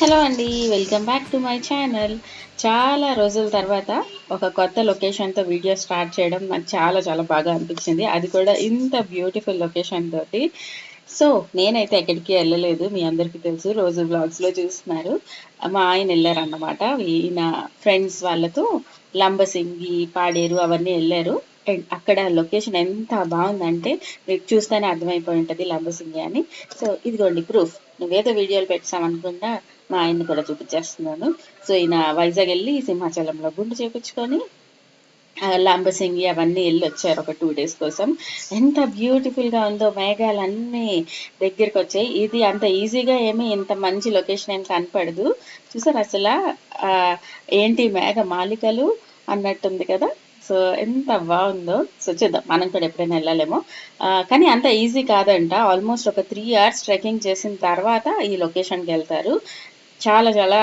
Hello అండి welcome back to my channel. చాలా రోజుల తర్వాత ఒక కొత్త లొకేషన్తో వీడియో స్టార్ట్ చేయడం నాకు చాలా చాలా బాగా అనిపించింది. అది కూడా ఇంత బ్యూటిఫుల్ లొకేషన్ తోటి. సో నేనైతే ఎక్కడికి వెళ్ళలేదు మీ అందరికీ తెలుసు రోజు బ్లాగ్స్లో చూస్తున్నారు. మా ఆయన వెళ్ళారన్నమాట. ఈయన ఫ్రెండ్స్ వాళ్ళతో లంబసింగి పాడేరు అవన్నీ వెళ్ళారు. అండ్ అక్కడ లొకేషన్ ఎంత బాగుందంటే మీకు చూస్తేనే అర్థమైపోయి ఉంటుంది లంబసింగి అని. సో ఇదిగోండి ప్రూఫ్ నువ్వేదో వీడియోలు పెట్టామనుకుంటా మా ఆయన్ని కూడా చూపించేస్తున్నాను. సో ఈయన వైజాగ్ వెళ్ళి సింహాచలంలో గుండు చేపించుకొని లాంబసింగి లంబసింగి అవన్నీ వెళ్ళి వచ్చారు ఒక టూ డేస్ కోసం. ఎంత బ్యూటిఫుల్గా ఉందో మేఘాలన్నీ దగ్గరికి వచ్చాయి. ఇది అంత ఈజీగా ఏమీ ఇంత మంచి లొకేషన్ ఏం కనపడదు. చూసారు అసలు? ఏంటి మేఘ మాలికలు అన్నట్టుంది కదా? సో ఎంత బాగుందో. సో చూద్దాం. మనం కూడా ఎప్పుడైనా వెళ్ళలేమో. కానీ అంత ఈజీ కాదంట. ఆల్మోస్ట్ ఒక త్రీ అవర్స్ ట్రెక్కింగ్ చేసిన తర్వాత ఈ లొకేషన్కి వెళ్తారు. చాలా చాలా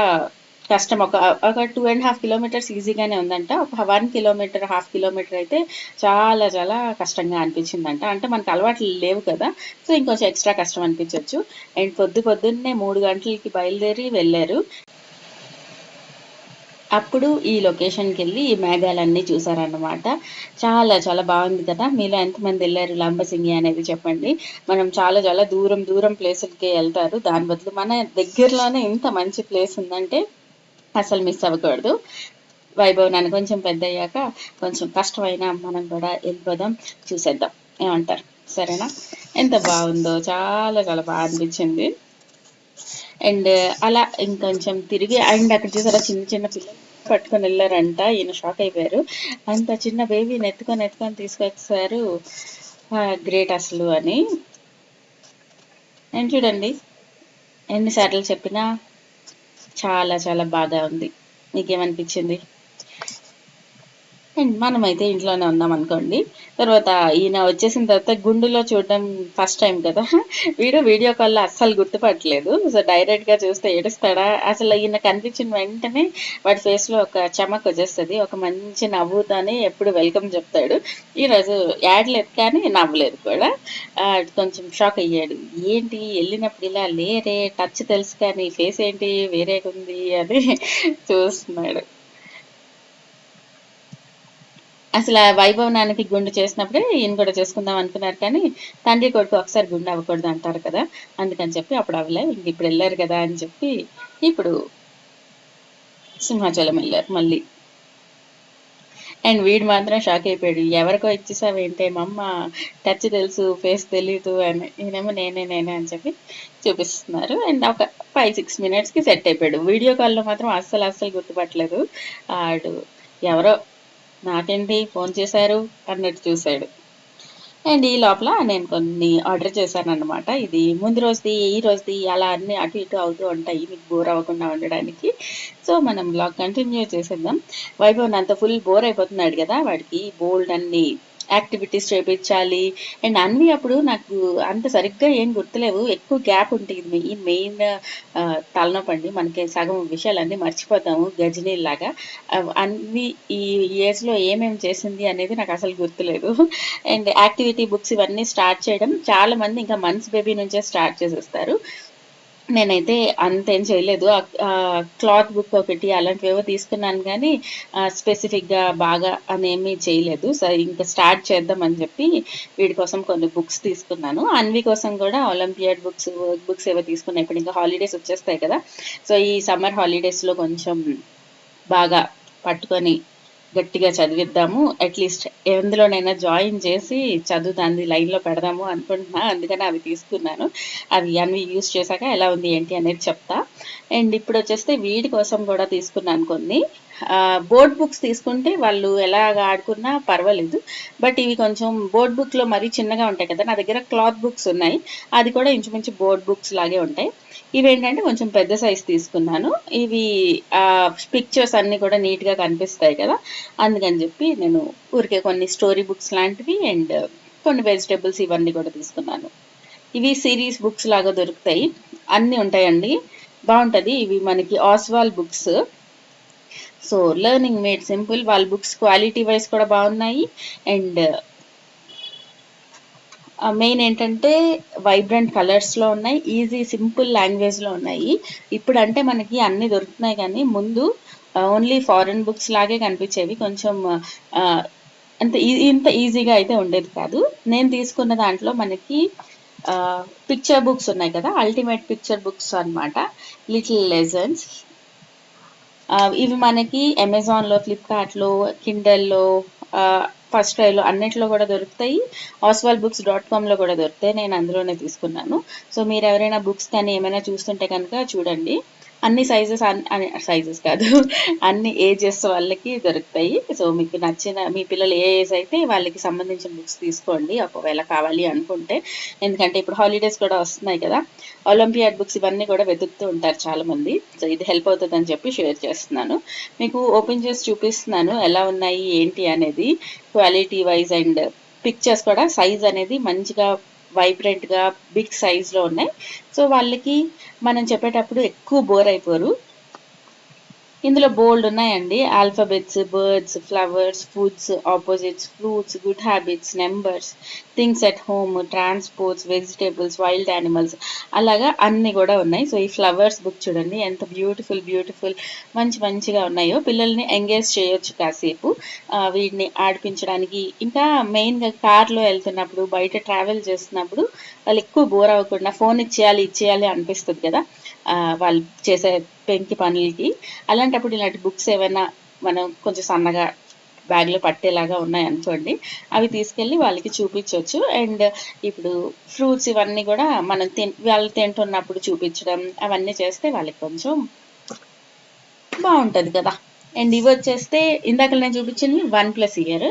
కష్టం. ఒక ఒక టూ అండ్ హాఫ్ కిలోమీటర్స్ ఈజీగానే ఉందంట. ఒక వన్ కిలోమీటర్ హాఫ్ కిలోమీటర్ అయితే చాలా చాలా కష్టంగా అనిపించిందంట. అంటే మనకు అలవాట్లు లేవు కదా సో ఇంకొంచెం ఎక్స్ట్రా కష్టం అనిపించవచ్చు అండ్ పొద్దు పొద్దున్నే మూడు గంటలకి బయలుదేరి వెళ్ళారు. అప్పుడు ఈ లొకేషన్కి వెళ్ళి ఈ మేఘాలన్నీ చూసారన్నమాట. చాలా చాలా బాగుంది కదా. మీలో ఎంతమంది వెళ్ళారు? లంబసింగి అనేది చెప్పండి. మనం చాలా చాలా దూరం దూరం ప్లేసులకి వెళ్తారు. దాని బదులు మన దగ్గరలోనే ఇంత మంచి ప్లేస్ ఉందంటే అసలు మిస్ అవ్వకూడదు. వైభవ్ నన్ను కొంచెం పెద్ద అయ్యాక కొంచెం కష్టమైనా మనం కూడా వెళ్ళిపోదాం చూసేద్దాం. ఏమంటారు? సరేనా? ఎంత బాగుందో చాలా చాలా బాగా అనిపించింది. అండ్ uh, అలా ఇంకొంచెం తిరిగి అండ్ అక్కడ చూసారా చిన్న చిన్న పిల్లలు పట్టుకొని వెళ్ళారంట. ఈయన షాక్ అయిపోయారు. అంత చిన్న బేబీని ఎత్తుకొని ఎత్తుకొని తీసుకొచ్చారు. గ్రేట్ అసలు అని. అండ్ చూడండి ఎన్నిసార్లు చెప్పినా చాలా చాలా బాగా ఉంది. మీకేమనిపించింది? అండ్ మనమైతే ఇంట్లోనే ఉన్నాం అనుకోండి. తర్వాత ఈయన వచ్చేసిన తర్వాత గుండులో చూడడం ఫస్ట్ టైం కదా. వీడియో వీడియో కాల్లో అస్సలు గుర్తుపట్టలేదు. సో డైరెక్ట్గా చూస్తే ఏడుస్తాడా? అసలు ఈయన కనిపించిన వెంటనే వాడి ఫేస్లో ఒక చమక్ వచ్చేస్తుంది. ఒక మంచి నవ్వుతోనే ఎప్పుడు వెల్కమ్ చెప్తాడు. ఈరోజు యాడ్లేదు కానీ నవ్వలేదు కూడా. కొంచెం షాక్ అయ్యాడు. ఏంటి? వెళ్ళినప్పుడు ఇలా లేరే? టచ్ తెలుసు కానీ ఫేస్ ఏంటి? వేరేగా ఉంది అని చూస్తున్నాడు. అసలు ఆ నాన్నకి గుండు చేసినప్పుడే ఈయన కూడా చేసుకుందాం అనుకున్నారు కానీ తండ్రి కొడుకు ఒకసారి గుండు అవ్వకూడదు అంటారు కదా అందుకని చెప్పి అప్పుడు అవ్వలే ఇంక ఇప్పుడు వెళ్ళారు కదా అని చెప్పి ఇప్పుడు సింహాచలం వెళ్ళారు మళ్ళీ. అండ్ వీడు మాత్రం షాక్ అయిపోయాడు ఎవరికో ఇచ్చేసావేంటే మా అమ్మ టచ్ తెలుసు ఫేస్ తెలీదు అని ఈయనేమో నేనే నేనే అని చెప్పి చూపిస్తున్నారు. అండ్ ఒక ఫైవ్ సిక్స్ మినిట్స్కి సెట్ అయిపోయాడు. వీడియో కాల్లో మాత్రం అస్సలు అస్సలు గుర్తుపట్టలేదు. ఆడు ఎవరో నాకేంటి? ఫోన్ చేశారు అన్నట్టు చూశాడు. అండ్ ఈ లోపల నేను కొన్ని ఆర్డర్ చేశాను అనమాట ఇది ముందు రోజుది ఈ రోజుది అలా అన్ని అటు ఇటు అవుతూ ఉంటాయి. మీకు బోర్ అవ్వకుండా ఉండడానికి. సో మనం బ్లాగ్ కంటిన్యూ చేసేద్దాం. వైభవ్ అంత ఫుల్ బోర్ అయిపోతున్నాడు కదా వాడికి బోల్డ్ అన్ని యాక్టివిటీస్ చేయించాలి అండ్ అన్ని అప్పుడు నాకు అంత సరిగ్గా ఏం గుర్తులేవు. ఎక్కువ గ్యాప్ ఉంటుంది. ఈ మెయిన్ తలనొప్పండి మనకి సగం విషయాలన్నీ మర్చిపోతాము గజనీలాగా అన్ని ఈ ఇయర్స్లో ఏమేమి చేసింది అనేది నాకు అసలు గుర్తులేదు. అండ్ యాక్టివిటీ బుక్స్ ఇవన్నీ స్టార్ట్ చేయడం. చాలామంది ఇంకా మంత్స్ బేబీ నుంచే స్టార్ట్ చేసేస్తారు. నేనైతే అంతేం చేయలేదు. క్లాత్ బుక్ ఒకటి అలాంటివేవో తీసుకున్నాను కానీ స్పెసిఫిక్గా బాగా అనేమి చేయలేదు. సో ఇంకా స్టార్ట్ చేద్దామని చెప్పి వీడి కోసం కొన్ని బుక్స్ తీసుకున్నాను. అన్వి కోసం కూడా ఒలింపియాడ్ బుక్స్ వర్క్ బుక్స్ ఏవో తీసుకున్నాను ఇప్పుడు ఇంకా హాలిడేస్ వచ్చేస్తాయి కదా. సో ఈ సమ్మర్ హాలిడేస్లో కొంచెం బాగా పట్టుకొని గట్టిగా చదివిద్దాము. అట్లీస్ట్ ఎందులోనైనా జాయిన్ చేసి చదువుతాంది లైన్లో పెడదాము అనుకుంటున్నా. అందుకని అవి తీసుకున్నాను. అవి అన్ని యూస్ చేశాక ఎలా ఉంది ఏంటి అనేది చెప్తా. అండ్ ఇప్పుడు వచ్చేస్తే వీడి కోసం కూడా తీసుకున్నాను కొన్ని. బోర్డ్ బుక్స్ తీసుకుంటే వాళ్ళు ఎలాగ ఆడుకున్నా పర్వాలేదు. బట్ ఇవి కొంచెం బోర్డ్ బుక్లో మరీ చిన్నగా ఉంటాయి కదా నా దగ్గర క్లాత్ బుక్స్ ఉన్నాయి. అది కూడా ఇంచుమించు బోర్డ్ బుక్స్ లాగే ఉంటాయి. ఇవి ఏంటంటే కొంచెం పెద్ద సైజ్ తీసుకున్నాను. ఇవి పిక్చర్స్ అన్నీ కూడా నీట్గా కనిపిస్తాయి కదా. అందుకని చెప్పి నేను ఊరికే కొన్ని స్టోరీ బుక్స్ లాంటివి అండ్ కొన్ని వెజిటేబుల్స్ ఇవన్నీ కూడా తీసుకున్నాను. ఇవి సిరీస్ బుక్స్ లాగా దొరుకుతాయి. అన్నీ ఉంటాయండి. బాగుంటుంది. ఇవి మనకి Oswaal books so learning made simple వాళ్ళ బుక్స్ క్వాలిటీ వైజ్ కూడా బాగున్నాయి. అండ్ మెయిన్ ఏంటంటే వైబ్రెంట్ కలర్స్లో ఉన్నాయి. ఈజీ సింపుల్ లాంగ్వేజ్లో ఉన్నాయి. ఇప్పుడు అంటే మనకి అన్నీ దొరుకుతున్నాయి కానీ ముందు ఓన్లీ ఫారెన్ బుక్స్ లాగే కనిపించేవి. కొంచెం అంత ఇంత ఈజీగా అయితే ఉండేది కాదు. నేను తీసుకున్న దాంట్లో మనకి పిక్చర్ బుక్స్ ఉన్నాయి కదా. అల్టిమేట్ పిక్చర్ బుక్స్ అన్నమాట. లిటిల్ లెజన్స్ ఇవి మనకి అమెజాన్లో ఫ్లిప్కార్ట్లో కిండల్లో ఫస్ట్ క్రైలో అన్నిట్లో కూడా దొరుకుతాయి. ఆస్వాల్ బుక్స్ డాట్ కామ్లో కూడా దొరుకుతాయి. నేను అందులోనే తీసుకున్నాను. సో మీరు ఎవరైనా బుక్స్ కానీ ఏమైనా చూస్తుంటే కనుక చూడండి. అన్ని సైజెస్ సైజెస్ కాదు. అన్ని ఏజెస్ వాళ్ళకి దొరుకుతాయి. సో మీకు నచ్చిన మీ పిల్లలు ఏ ఏజ్ అయితే వాళ్ళకి సంబంధించిన బుక్స్ తీసుకోండి. ఒకవేళ కావాలి అనుకుంటే. ఎందుకంటే ఇప్పుడు హాలిడేస్ కూడా వస్తున్నాయి కదా. ఒలింపియాడ్ బుక్స్ ఇవన్నీ కూడా వెతుకుతూ ఉంటారు చాలా మంది సో ఇది హెల్ప్ అవుతుందని చెప్పి షేర్ చేస్తున్నాను. మీకు ఓపెన్ చేసి చూపిస్తున్నాను. ఎలా ఉన్నాయి ఏంటి అనేది. క్వాలిటీ వైజ్ అండ్ పిక్చర్స్ కూడా సైజ్ అనేది మంచిగా వైబ్రెంట్గా బిగ్ సైజ్లో ఉన్నాయి. సో వాళ్ళకి మనం చెప్పేటప్పుడు ఎక్కువ బోర్ అయిపోరు. ఇందులో బోల్డ్ ఉన్నాయండి. Alphabets birds flowers foods opposites fruits good habits numbers things at home transports vegetables wild animals అలాగా అన్నీ కూడా ఉన్నాయి. సో ఈ ఫ్లవర్స్ బుక్ చూడండి. ఎంత బ్యూటిఫుల్ బ్యూటిఫుల్ మంచి మంచిగా ఉన్నాయో. పిల్లల్ని ఎంగేజ్ చేయొచ్చు కాసేపు. వీటిని ఆడిపించడానికి. ఇంకా మెయిన్గా కార్లో వెళ్తున్నప్పుడు బయట ట్రావెల్ చేస్తున్నప్పుడు వాళ్ళు ఎక్కువ బోర్ అవ్వకుండా ఫోన్ ఇచ్చేయాలి ఇచ్చేయాలి అనిపిస్తుంది కదా. వాళ్ళు చేసే పెంకి పనులకి. అలాంటప్పుడు ఇలాంటి బుక్స్ ఏమైనా మనం కొంచెం సన్నగా బ్యాగ్లో పట్టేలాగా ఉన్నాయనుకోండి అవి తీసుకెళ్ళి వాళ్ళకి చూపించవచ్చు అండ్ ఇప్పుడు ఫ్రూట్స్ ఇవన్నీ కూడా మనం తిన్ వాళ్ళు తింటున్నప్పుడు చూపించడం అవన్నీ చేస్తే వాళ్ళకి కొంచెం బాగుంటుంది కదా. అండ్ ఇవి వచ్చేస్తే ఇందాక నేను చూపించింది వన్ ప్లస్ ఇయర్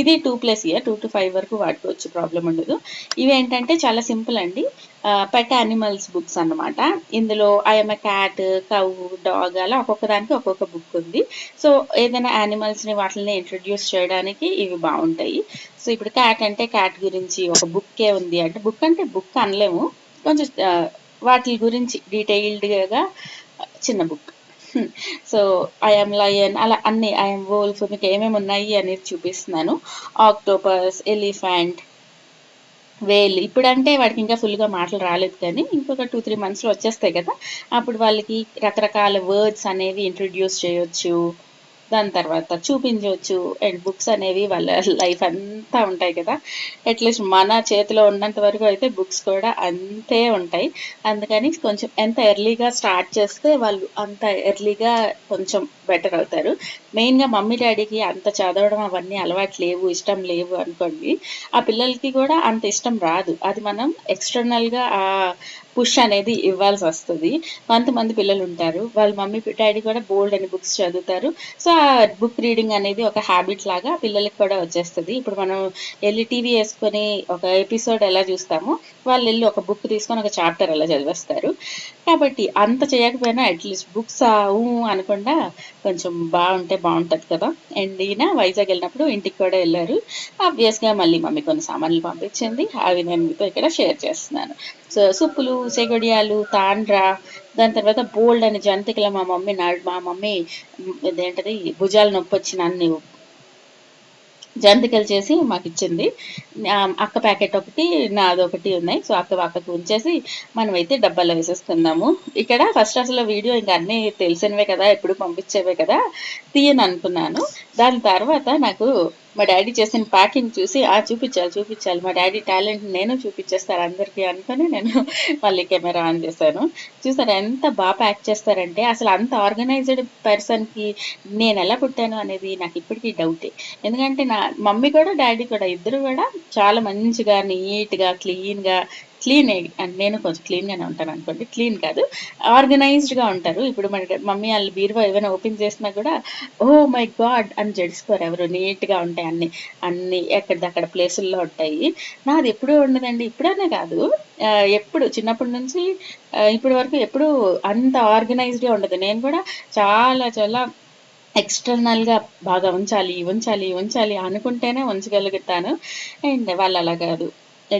ఇది two plus year two to five వరకు వాడుకోవచ్చు ప్రాబ్లం ఉండదు. ఇవి ఏంటంటే చాలా సింపుల్ అండి. పెట్ యానిమల్స్ బుక్స్ అన్నమాట. ఇందులో ఐఎమ్ క్యాట్ కౌ డాగ్ అలా ఒక్కొక్క దానికి ఒక్కొక్క బుక్ ఉంది. సో ఏదైనా యానిమల్స్ని వాటిని ఇంట్రడ్యూస్ చేయడానికి ఇవి బాగుంటాయి. సో ఇప్పుడు క్యాట్ అంటే క్యాట్ గురించి ఒక బుక్కే ఉంది అంటే బుక్ అంటే బుక్ అనలేము. కొంచెం వాటి గురించి డీటెయిల్డ్గా చిన్న బుక్ సో ఐఎమ్ లయన్ అలా అన్ని ఐఎమ్ వోల్ఫ్ మీకు ఏమేమి ఉన్నాయి అనేది చూపిస్తున్నాను. ఆక్టోపస్ ఎలిఫెంట్ వేల్ ఇప్పుడంటే వాడికి ఇంకా ఫుల్గా మాటలు రాలేదు కానీ ఇంకొక టూ త్రీ మంత్స్లో వచ్చేస్తాయి కదా. అప్పుడు వాళ్ళకి రకరకాల వర్డ్స్ అనేవి ఇంట్రడ్యూస్ చేయొచ్చు. దాని తర్వాత చూపించవచ్చు. అండ్ బుక్స్ అనేవి వాళ్ళ లైఫ్ అంతా ఉంటాయి కదా. అట్లీస్ట్ మన చేతిలో ఉన్నంత వరకు అయితే బుక్స్ కూడా అంతే ఉంటాయి. అందుకని కొంచెం ఎంత ఎర్లీగా స్టార్ట్ చేస్తే వాళ్ళు అంత ఎర్లీగా కొంచెం బెటర్ అవుతారు. మెయిన్గా మమ్మీ డాడీకి అంత చదవడం అవన్నీ అలవాటు లేవు ఇష్టం లేవు అనుకోండి. ఆ పిల్లలకి కూడా అంత ఇష్టం రాదు. అది మనం ఎక్స్టర్నల్గా పుష్ అనేది ఇవ్వాల్సి వస్తుంది. కొంతమంది పిల్లలు ఉంటారు. వాళ్ళ మమ్మీ డాడీ కూడా బోల్డ్ అని బుక్స్ చదువుతారు. సో ఆ బుక్ రీడింగ్ అనేది ఒక హ్యాబిట్ లాగా పిల్లలకి కూడా వచ్చేస్తుంది. ఇప్పుడు మనం వెళ్ళి టీవీ వేసుకొని ఒక ఎపిసోడ్ ఎలా చూస్తామో వాళ్ళు వెళ్ళి ఒక బుక్ తీసుకొని ఒక చాప్టర్ అలా చదివేస్తారు. కాబట్టి అంత చేయకపోయినా అట్లీస్ట్ బుక్స్ ఊ అనకుండా కొంచెం బాగుంటే బాగుంటుంది కదా. అండ్ ఈయన వైజాగ్ వెళ్ళినప్పుడు ఇంటికి కూడా వెళ్ళారు. ఆబ్వియస్గా మళ్ళీ మమ్మీ కొన్ని సామాన్లు పంపించింది. అవి నేను మీతో ఇక్కడ షేర్ చేస్తున్నాను. సో సుప్పులు సెగొడియాలు తాండ్ర దాని తర్వాత బోల్డ్ అని జంతికల మా మమ్మీ నాడు మా మమ్మీ ఏంటది భుజాలు నొప్పి వచ్చిన అన్ని జంతికలు చేసి మాకు ఇచ్చింది. అక్క ప్యాకెట్ ఒకటి నాది ఒకటి ఉన్నాయి. సో అక్క అక్కకు ఉంచేసి మనమైతే డబ్బాలో వేసేసుకుందాము. ఇక్కడ ఫస్ట్ అసలు వీడియో ఇంకా అన్నీ తెలిసినవే కదా ఎప్పుడు పంపించేవే కదా తీయను అనుకున్నాను. దాని తర్వాత నాకు మా డాడీ చేసిన ప్యాకింగ్ చూసి ఆ చూపించాలి చూపించాలి మా డాడీ టాలెంట్ నేను చూపించేస్తారు అందరికీ అనుకొని నేను మళ్ళీ కెమెరా ఆన్ చేశాను. చూసారు ఎంత బాగా ప్యాక్ చేస్తారంటే అసలు అంత ఆర్గనైజ్డ్ పర్సన్కి నేను ఎలా పుట్టాను అనేది నాకు ఇప్పటికీ డౌటే. ఎందుకంటే నా మమ్మీ కూడా డాడీ కూడా ఇద్దరు కూడా చాలా మంచిగా నీట్గా క్లీన్గా క్లీన్ అండ్ నేను కొంచెం క్లీన్గానే ఉంటాను అనుకోండి. క్లీన్ కాదు ఆర్గనైజ్డ్గా ఉంటారు. ఇప్పుడు మన మమ్మీ వాళ్ళు బీరువా ఏమైనా ఓపెన్ చేసినా కూడా ఓ మై గాడ్ అని జడిసిపోరు ఎవరు. నీట్గా ఉంటాయి అన్ని అన్ని ఎక్కడిదక్కడ ప్లేసుల్లో ఉంటాయి. నాది ఎప్పుడూ ఉండదండి. ఇప్పుడనే కాదు. ఎప్పుడు చిన్నప్పటి నుంచి ఇప్పటి వరకు ఎప్పుడు అంత ఆర్గనైజ్డ్గా ఉండదు. నేను కూడా చాలా చాలా ఎక్స్టర్నల్గా బాగా ఉంచాలి ఉంచాలి ఉంచాలి అనుకుంటేనే ఉంచగలుగుతాను. అండ్ వాళ్ళు అలా కాదు.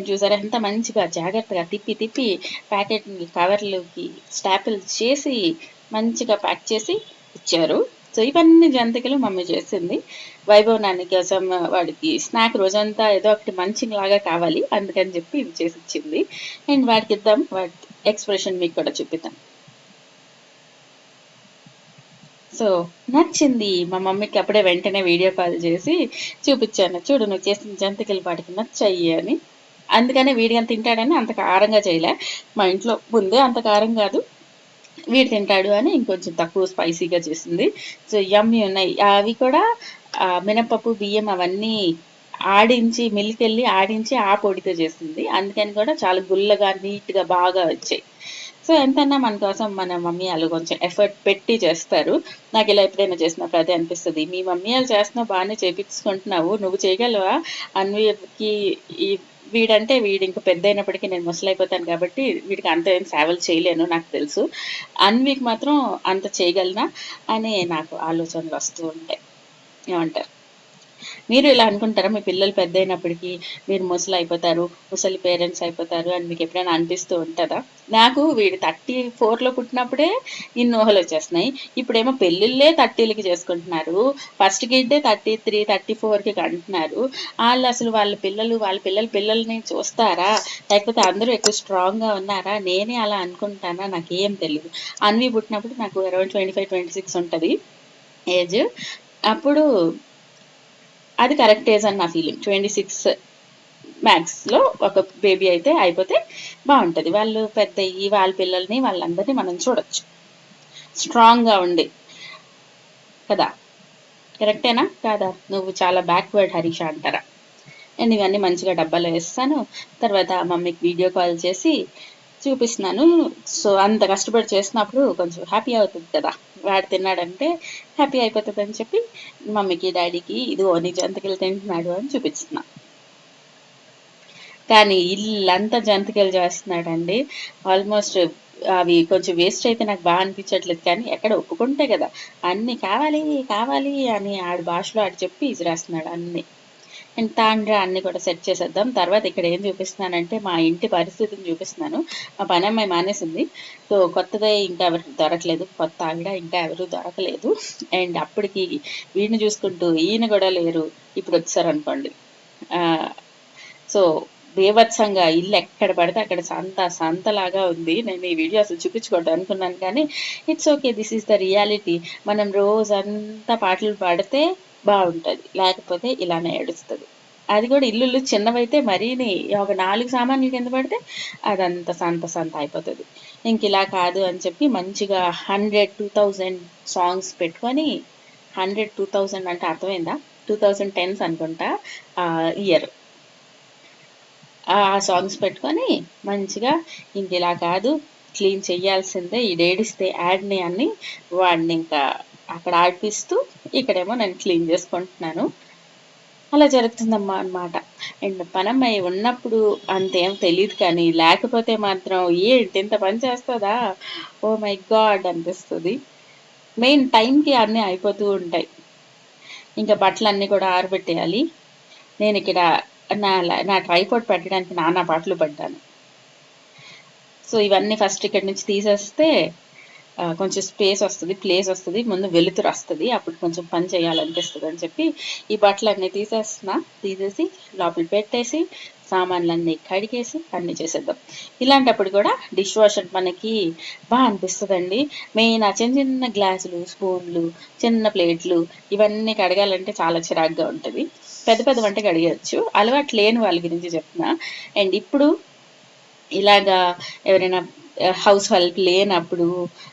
చూసారా ఎంత మంచిగా జాగ్రత్తగా తిప్పి తిప్పి ప్యాకెట్ కవర్లోకి స్టాపిల్ చేసి మంచిగా ప్యాక్ చేసి ఇచ్చారు. సో ఇవన్నీ జంతికలు మమ్మీ చేసింది. వైభవ్ నాన్న కోసం వాడికి స్నాక్ రోజంతా ఏదో ఒకటి మంచింగ్ లాగా కావాలి. అందుకని చెప్పి ఇది చేసి ఇచ్చింది. అండ్ వాడికి ఇద్దాం. వాడి ఎక్స్ప్రెషన్ మీకు కూడా చూపిద్దాం. సో నచ్చింది. మా మమ్మీకి అప్పుడే వెంటనే వీడియో కాల్ చేసి చూపించాను. చూడు నువ్వు చేసిన జంతికలు వాడికి నచ్చాయి అని. అందుకనే వీడిగా తింటాడని అంత కారంగా చేయలే. మా ఇంట్లో ముందే అంత కారం కాదు. వీడు తింటాడు అని ఇంకొంచెం తక్కువ స్పైసీగా చేసింది. సో యమ్మి ఉన్నాయి. అవి కూడా మినపప్పు బియ్యం అవన్నీ ఆడించి మిల్క్ వెళ్ళి ఆడించి ఆ పొడితో చేసింది. అందుకని కూడా చాలా గుల్లగా నీట్గా బాగా వచ్చాయి. సో ఎంతైనా మన కోసం మన మమ్మీ వాళ్ళు కొంచెం ఎఫర్ట్ పెట్టి చేస్తారు. నాకు ఇలా ఎప్పుడైనా చేసినప్పుడు అదే అనిపిస్తుంది. మీ మమ్మీ వాళ్ళు చేస్తున్నావు బాగానే చేపించుకుంటున్నావు. నువ్వు చేయగలవా? అన్వికి ఈ వీడంటే వీడు ఇంకా పెద్ద అయినప్పటికీ నేను ముసలైపోతాను కాబట్టి వీడికి అంత ఏం సేవలు చేయలేను నాకు తెలుసు. అన్వికి మాత్రం అంత చేయగలనా? అని నాకు ఆలోచనలు వస్తూ ఉంటాయి. ఏమంటారు? మీరు ఇలా అనుకుంటారా? మీ పిల్లలు పెద్ద అయినప్పటికీ మీరు ముసలి అయిపోతారు ముసలి పేరెంట్స్ అయిపోతారు అని మీకు ఎప్పుడైనా అనిపిస్తూ ఉంటుందా? నాకు వీడు థర్టీ ఫోర్లో పుట్టినప్పుడే ఇన్ని ఊహలు వచ్చేస్తున్నాయి ఇప్పుడేమో పెళ్ళిళ్ళే థర్టీలకి చేసుకుంటున్నారు. ఫస్ట్ గిడ్డే థర్టీ త్రీ థర్టీ ఫోర్కి అంటున్నారు వాళ్ళు అసలు వాళ్ళ పిల్లలు వాళ్ళ పిల్లల పిల్లల్ని చూస్తారా? లేకపోతే అందరూ ఎక్కువ స్ట్రాంగ్గా ఉన్నారా? నేనే అలా అనుకుంటానా? నాకేం తెలియదు అన్వి పుట్టినప్పుడు నాకు around twenty five twenty six ఉంటుంది ఏజ్. అప్పుడు అది కరెక్ట్ ఏజ్ అని నా ఫీలింగ్ ట్వంటీ సిక్స్ మ్యాక్స్లో ఒక బేబీ అయితే అయిపోతే బాగుంటుంది. వాళ్ళు పెద్ద అయ్యి వాళ్ళ పిల్లల్ని వాళ్ళందరినీ మనం చూడొచ్చు. స్ట్రాంగ్గా ఉండి. కదా? కరెక్టేనా కాదా? నువ్వు చాలా బ్యాక్వర్డ్ హరీష అంటారా? నేను ఇవన్నీ మంచిగా డబ్బాలో వేస్తాను. తర్వాత మమ్మీకి వీడియో కాల్ చేసి చూపిస్తున్నాను. సో అంత కష్టపడి చేసినప్పుడు కొంచెం హ్యాపీ అవుతుంది కదా. వాడు తిన్నాడంటే హ్యాపీ అయిపోతుంది అని చెప్పి మమ్మీకి డాడీకి ఇది ఓని జంతికలు తింటున్నాడు అని చూపిస్తున్నా. కానీ ఇల్లంతా జంతికలు చేస్తున్నాడండి. ఆల్మోస్ట్ అవి కొంచెం వేస్ట్ అయితే నాకు బాగా అనిపించట్లేదు కానీ ఎక్కడ ఒప్పుకుంటే కదా. అన్నీ కావాలి కావాలి అని ఆడి భాషలో ఆడు చెప్పి ఇసిరేస్తున్నాడు అన్ని. అండ్ తాండ్ర అన్ని కూడా సెట్ చేసేద్దాం. తర్వాత ఇక్కడ ఏం చూపిస్తున్నానంటే మా ఇంటి పరిస్థితిని చూపిస్తున్నాను. మా పని అమ్మాయి మానేసింది. సో కొత్తదే ఇంకా ఎవరు దొరకలేదు. కొత్త ఆవిడ ఇంకా ఎవరు దొరకలేదు. అండ్ అప్పటికి వీడిని చూసుకుంటూ ఈయన కూడా లేరు. ఇప్పుడు వచ్చారు అనుకోండి. సో బీభత్సంగా ఇల్లు ఎక్కడ పడితే అక్కడ సంత సంతలాగా ఉంది. నేను ఈ వీడియో అసలు చూపించుకోవడం అనుకున్నాను కానీ it's okay this is the reality మనం రోజంతా పాటలు పాడితే బాగుంటుంది. లేకపోతే ఇలానే ఏడుస్తుంది. అది కూడా ఇల్లు చిన్నవైతే మరీని ఒక నాలుగు సామాన్లు కింద పడితే అదంత సంత సంత అయిపోతుంది. ఇంక ఇలా కాదు అని చెప్పి మంచిగా హండ్రెడ్ టూ థౌజండ్ సాంగ్స్ పెట్టుకొని హండ్రెడ్ టూ థౌజండ్ అంటే అర్థమైందా? టూ థౌజండ్ టెన్స్ అనుకుంటా ఇయర్. ఆ సాంగ్స్ పెట్టుకొని మంచిగా ఇంక ఇలా కాదు క్లీన్ చేయాల్సిందే ఈ డేడిస్తే యాడ్ని అని వాడిని ఇంకా అక్కడ ఆడిపిస్తూ ఇక్కడేమో నేను క్లీన్ చేసుకుంటున్నాను. అలా జరుగుతుందమ్మా అనమాట అండ్ పనమ్మాయి ఉన్నప్పుడు అంతేం తెలియదు కానీ లేకపోతే మాత్రం ఏంటి ఇంత పని చేస్తుందా? ఓ మై గాడ్ అనిపిస్తుంది. మెయిన్ టైంకి అన్నీ అయిపోతూ ఉంటాయి. ఇంకా బట్టలు అన్నీ కూడా ఆరబెట్టేయాలి. నేను ఇక్కడ నా నా ట్రైపోర్ట్ పెట్టడానికి నానా బట్టలు పడ్డాను. సో ఇవన్నీ ఫస్ట్ ఇక్కడి నుంచి తీసేస్తే కొంచెం స్పేస్ వస్తుంది ప్లేస్ వస్తుంది ముందు వెలుతురు వస్తుంది అప్పుడు కొంచెం పని చేయాలనిపిస్తుంది అని చెప్పి ఈ బట్టలు అన్నీ తీసేస్తున్నా. తీసేసి లోపల పెట్టేసి సామాన్లన్నీ కడిగేసి అన్నీ చేసేద్దాం. ఇలాంటప్పుడు కూడా డిష్ వాషర్ మనకి బాగా అనిపిస్తుందండి. మెయిన్ ఆ చిన్న చిన్న గ్లాసులు స్పూన్లు చిన్న ప్లేట్లు ఇవన్నీ కడగాలంటే చాలా చిరాగ్గా ఉంటుంది. పెద్ద పెద్ద వంట కడిగచ్చు అలవాటు లేని వాళ్ళ గురించి చెప్తున్నా. అండ్ ఇప్పుడు ఇలాగా ఎవరైనా హౌస్ హెల్ప్ లేనప్పుడు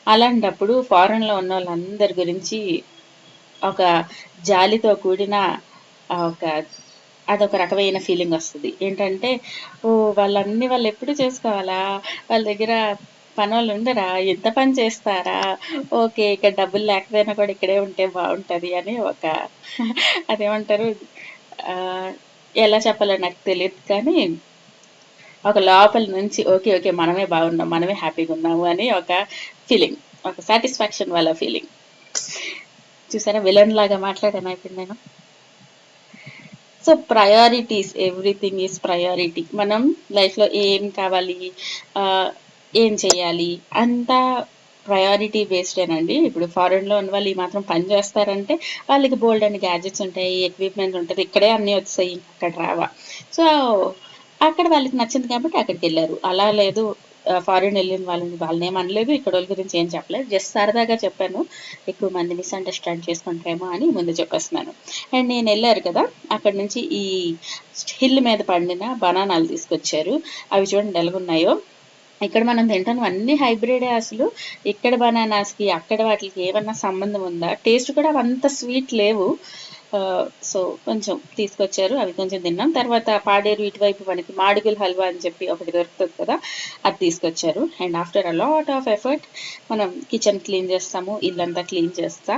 అలాంటప్పుడు ఫారెన్లో ఉన్న వాళ్ళందరి గురించి ఒక జాలితో కూడిన ఒక అదొక రకమైన ఫీలింగ్ వస్తుంది. ఏంటంటే ఓ వాళ్ళన్ని వాళ్ళు ఎప్పుడు చేసుకోవాలా? వాళ్ళ దగ్గర పని వాళ్ళు ఉండరా? ఎంత పని చేస్తారా? ఓకే ఇక్కడ డబ్బులు లేకపోయినా కూడా ఇక్కడే ఉంటే బాగుంటుంది అని ఒక అదేమంటారు? ఎలా చెప్పాలో నాకు తెలియదు కానీ ఒక లోపల నుంచి ఓకే ఓకే మనమే బాగున్నాం మనమే హ్యాపీగా ఉన్నాము అని ఒక ఫీలింగ్ ఒక సాటిస్ఫాక్షన్ వాళ్ళ ఫీలింగ్ చూసారా విలన్ లాగా మాట్లాడాను అయిపోయింది నేను. So priorities everything is priority మనం లైఫ్లో ఏం కావాలి ఏం చేయాలి అంతా ప్రయారిటీ బేస్డేనండి ఇప్పుడు ఫారెన్లో ఉన్న వాళ్ళు ఈ మాత్రం పని చేస్తారంటే వాళ్ళకి బోల్డ్ అండ్ గ్యాజెట్స్ ఉంటాయి ఎక్విప్మెంట్ ఉంటుంది ఇక్కడే అన్నీ వచ్చాయి అక్కడ రావా. సో అక్కడ వాళ్ళకి నచ్చింది కాబట్టి అక్కడికి వెళ్ళారు. అలా లేదు. ఫారిన్ వెళ్ళిన వాళ్ళని వాళ్ళని ఏం అనలేదు. ఇక్కడ వాళ్ళ గురించి ఏం చెప్పలేదు. జస్ట్ సరదాగా చెప్పాను. ఎక్కువ మంది మిస్అండర్స్టాండ్ చేసుకుంటారేమో అని ముందు చెప్పేస్తున్నాను. అండ్ నేను వెళ్ళారు కదా అక్కడ నుంచి ఈ హిల్ మీద పండిన బనానాలు తీసుకొచ్చారు. అవి చూడండి ఎలాగున్నాయో. ఇక్కడ మనం తింటాం. అన్ని హైబ్రిడే అసలు. ఇక్కడ బనానాస్కి అక్కడ వాటికి ఏమన్నా సంబంధం ఉందా? టేస్ట్ కూడా అంత స్వీట్ లేవు. సో కొంచెం తీసుకొచ్చారు. అవి కొంచెం తిన్నాం. తర్వాత పాడేరు ఇటువైపు మనకి మాడుగుల హల్వా అని చెప్పి ఒకటి దొరుకుతుంది కదా అది తీసుకొచ్చారు. And after a lot of effort మనం కిచెన్ క్లీన్ చేస్తాము ఇల్లంతా క్లీన్ చేస్తా.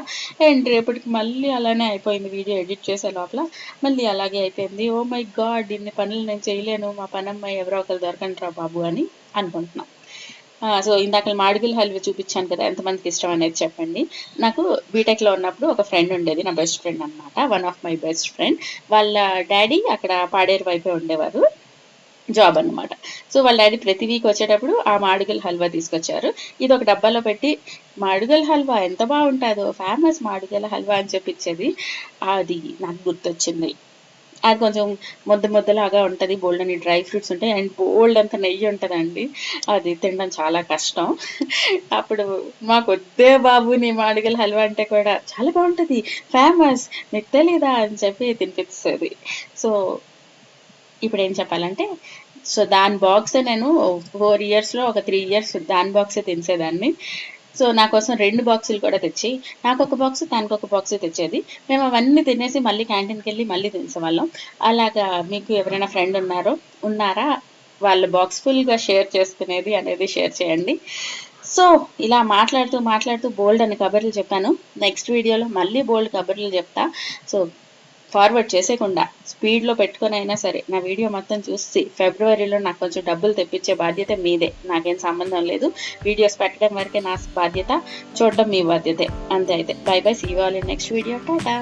అండ్ రేపటికి మళ్ళీ అలానే అయిపోయింది వీడియో ఎడిట్ చేసే లోపల. మళ్ళీ అలాగే అయిపోయింది. ఓ మై గాడ్ ఇన్ని పనులు నేను చేయలేను. మా పనమ్మాయి ఎవరో ఒకరు దొరకంటారా బాబు అని అనుకుంటున్నాం. సో ఇందాక మాడిగిల్ హల్వా చూపించాను కదా ఎంతమందికి ఇష్టం అనేది చెప్పండి. నాకు బీటెక్లో ఉన్నప్పుడు ఒక ఫ్రెండ్ ఉండేది నా బెస్ట్ ఫ్రెండ్ అనమాట one of my best friend వాళ్ళ డాడీ అక్కడ పాడేరు వైపే ఉండేవారు జాబ్ అనమాట సో వాళ్ళ డాడీ ప్రతి వీక్ వచ్చేటప్పుడు ఆ మాడుగల్ హల్వా తీసుకొచ్చారు. ఇది ఒక డబ్బాలో పెట్టి మాడుగల్ హల్వా ఎంత బాగుంటుందో ఫేమస్ మాడుగల్ హల్వా అని చెప్పి అది నాకు గుర్తొచ్చింది. అది కొంచెం ముద్ద ముద్దలాగా ఉంటుంది బోల్డ్ అని డ్రై ఫ్రూట్స్ ఉంటాయి అండ్ బోల్డ్ అంత నెయ్యి ఉంటుందండి. అది తినడం చాలా కష్టం. అప్పుడు మాకు వద్దే బాబు నీ మాడిగల హల్వా అంటే కూడా చాలా బాగుంటుంది ఫేమస్ నీకు తెలీదా అని చెప్పి తినిపిస్తుంది. సో ఇప్పుడు ఏం చెప్పాలంటే సో దాని బాక్స్ నేను ఫోర్ ఇయర్స్లో ఒక త్రీ ఇయర్స్ దాని బాక్సే తినేసేదాన్ని. సో నా కోసం రెండు బాక్సులు కూడా తెచ్చి నాకు ఒక బాక్స్ తనకు ఒక బాక్స్ తెచ్చేది. మేము అవన్నీ తినేసి మళ్ళీ క్యాంటీన్కి వెళ్ళి మళ్ళీ తినేసేవాళ్ళం. అలాగా మీకు ఎవరైనా ఫ్రెండ్ ఉన్నారో ఉన్నారా? వాళ్ళు బాక్స్ ఫుల్గా షేర్ చేసుకునేది అనేది షేర్ చేయండి. సో ఇలా మాట్లాడుతూ మాట్లాడుతూ బోల్డ్ అని కబర్లు చెప్పాను. నెక్స్ట్ వీడియోలో మళ్ళీ బోల్డ్ కబర్లు చెప్తా. సో ఫార్వర్డ్ చేసేయకుండా స్పీడ్లో పెట్టుకొని అయినా సరే నా వీడియో మొత్తం చూసి ఫిబ్రవరిలో నాకు కొంచెం డబ్బులు తెప్పించే బాధ్యత మీదే. నాకేం సంబంధం లేదు. వీడియోస్ పెట్టడం వరకే నా బాధ్యత చూడడం మీ బాధ్యతే. అంతే అయితే. బై బై సీ వాళ్ళు నెక్స్ట్ వీడియో టాటా